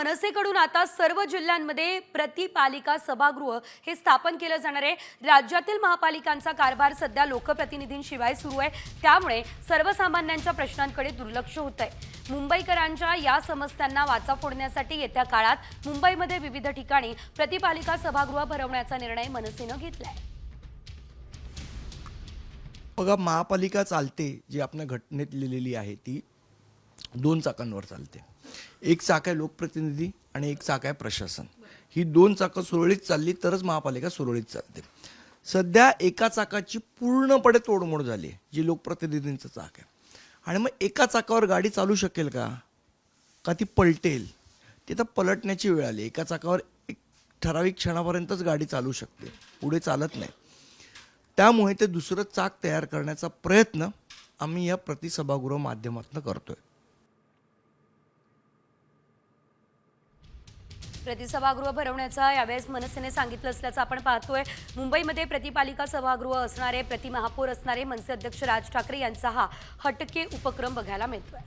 मनसेकडून आता सर्व जिल्ह्यांमध्ये प्रतिपालिका सभागृह हे स्थापन केलं जाणार आहे. राज्यातील महापालिकांचा कारभार सध्या लोकप्रतिनिधींशिवाय सुरू आहे. त्यामुळे सर्वसामान्यांच्या प्रश्नांकडे दुर्लक्ष होत आहे मुंबईकरांच्या या समस्यांना वाचा फोडण्यासाठी येत्या काळात मुंबईमध्ये विविध ठिकाणी प्रतिपालिका सभागृह भरवण्याचा निर्णय मनसेनं घेतलाय. बघा महापालिका चालते जी आपल्या घटनेत लिहिलेली आहे ती. दोन चाकांवर चालते. एक चाक आहे लोकप्रतिनिधी आणि एक चाक आहे प्रशासन. ही दोन चाकं सुरळीत चालली तरच महापालिका सुरळीत चालते. सध्या एका चाकाची पूर्णपणे तोडमोड झाली आहे जी लोकप्रतिनिधींचं चाक आहे. आणि मग एका चाकावर गाडी चालू शकेल का? का ती पलटेल? ती तर पलटण्याची वेळ आली. एका चाकावर एक ठराविक क्षणापर्यंतच गाडी चालू शकते. पुढे चालत नाही. त्यामुळे ते दुसरं चाक तयार करण्याचा प्रयत्न आम्ही या प्रतिसभागृह माध्यमातून करतोय. प्रति सभागृह भरवण्याचा यावेळेस मनसेने सांगितलं असल्याचं आपण पाहतोय. मुंबईमध्ये प्रतिपालिका सभागृह असणारे प्रतिमहापौर असणारे मनसे अध्यक्ष राज ठाकरे यांचा हा हटके उपक्रम बघायला मिळतोय.